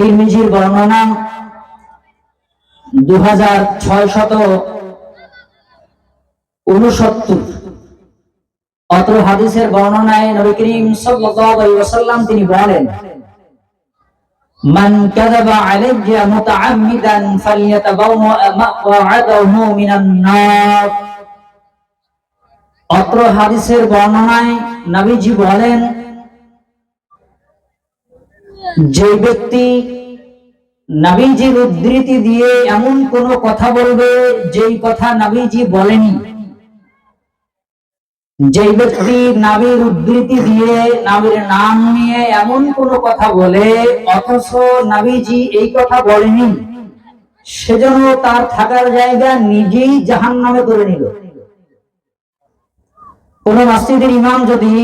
তিরমিজির বর্ণনা দু হাজার ছয় শত উনসত্তর অত্র হাদিসের বর্ণনায় নবী করিম আলাইহি তিনি বলেন, মান কাযাবা আলাইয়া মুতাআম্মিদান ফালইয়াতাবাওয়া মাকআদাহু মিনান নার। অত্র হাদিসের বর্ণনায় নবীজি বলেন যে ব্যক্তি নাবিজির উদ্ধৃতি দিয়ে এমন কোন কথা বলবে, যেই কথা নাবিজি বলেনি। যে ব্যক্তি নাবির উদ্ধৃতি দিয়ে নাবির নাম নিয়ে এমন কোন কথা বলে, অথচ নাবিজি এই কথা বলেনি, সেজন্য তার থাকার জায়গা নিজেই জাহান নামে করে নিল। কোন মসজিদের ইমাম যদি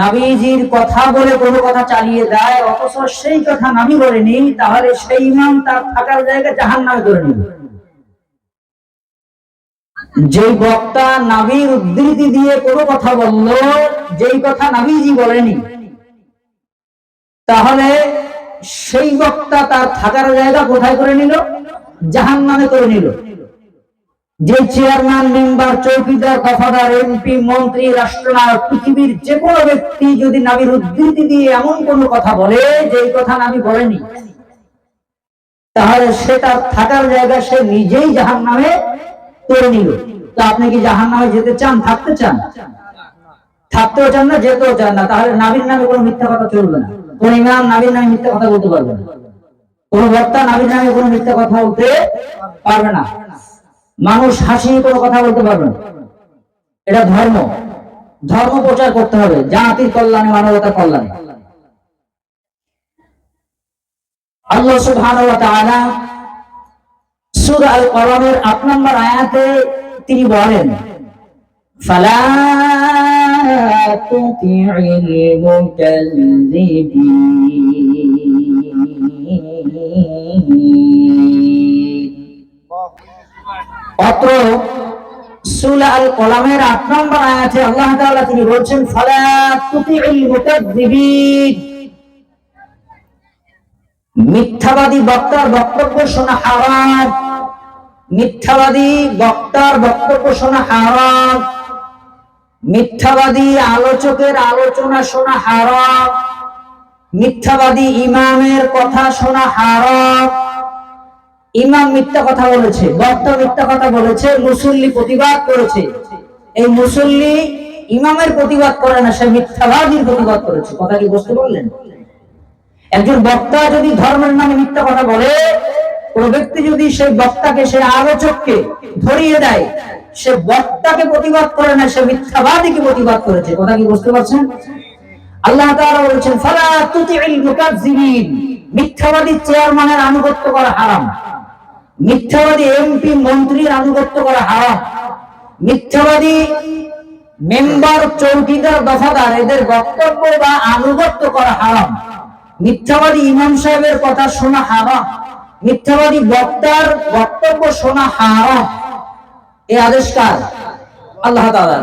নাবিজির কথা বলে কোনো কথা চালিয়ে দেয়, অথচ সেই কথা নাবি বলেনি, তাহলে সেই ইমাম তার থাকার জায়গা জাহান নামে করে নিল যেই বক্তা নাবির উদ্ধৃতি দিয়ে কোনো কথা বলল, যেই কথা নাবিজি বলেনি, তাহলে সেই বক্তা তার থাকার জায়গা কোথায় করে নিল? জাহান নামে করে নিল। যে চেয়ারম্যান মেম্বার চৌকিদার দফাদার এমপি মন্ত্রী, রাষ্ট্রনায়ক, পৃথিবীর যে কোনো ব্যক্তি যদি নাবির উদ্ধৃতি দিয়ে এমন কোন কথা বলে যে কথা নাবি বলেনি, তাহলে সে তার থাকার জায়গা সে নিজেই জাহান নামে করে নিল। তো আপনি কি জাহান নামে যেতে চান, থাকতে চান? থাকতেও চান না, যেতেও চান না। তাহলে নাবির নামে কোনো মিথ্যা কথা চলবে না। কোন ইমাম নাবির নামে মিথ্যা কথা বলতে পারবে না। কোন বক্তা নাবির নামে কোনো মিথ্যা কথা বলতে পারবে না। মানুষ হাসি কোনো কথা বলতে পারবে না। এটা ধর্ম। ধর্ম প্রচার করতে হবে। জাতির কল্যাণে, মানবতার কল্যাণে। আল্লাহ সুবহানাহু ওয়া তাআলা সূরা আল কলমের 8 নম্বর আয়াতে তিনি বলেন, ফালা অত্র কলামের আট নম্বর আল্লাহ তিনি বলছেন মিথ্যাবাদী বক্তার বক্তব্য শোনা হারাম। মিথ্যাবাদী বক্তার বক্তব্য শোনা হারাম। মিথ্যাবাদী আলোচকের আলোচনা শোনা হারাম। মিথ্যাবাদী ইমামের কথা শোনা হারাম। ইমাম মিথ্যা কথা বলেছে, বক্তা মিথ্যা কথা বলেছে, মুসল্লি প্রতিবাদ করেছে। এই মুসল্লি ইমামের প্রতিবাদ করে না, সে মিথ্যাবাদীর প্রতিবাদ করেছে। কথা কি বুঝতে পারলেন? একজন বক্তা যদি ধর্মের নামে মিথ্যা কথা বলে, কোন ব্যক্তি যদি সেই বক্তাকে সে আলোচককে ধরিয়ে দেয়, সে বক্তাকে প্রতিবাদ করে না, সে মিথ্যাবাদীকে প্রতিবাদ করেছে। কথা কি বুঝতে পারছেন? আল্লাহ তাআলা বলেছেন, ফালা মুকাজ্জিবিন মিথ্যাবাদী চেয়ারম্যানের আনুগত্য করা হারাম। মিথ্যাবাদী এমপি মন্ত্রীর আনুগত্য করা হারাম। মিথ্যাবাদী মেম্বার, চৌকিদার, দফাদার, এদের বক্তব্য বা আনুগত্য করা হারাম। মিথ্যাবাদী ইমাম সাহেবের কথা শোনা হারাম। মিথ্যাবাদী বক্তার বক্তব্য শোনা হারাম। এই আদেশ কার? আল্লাহ তাআলা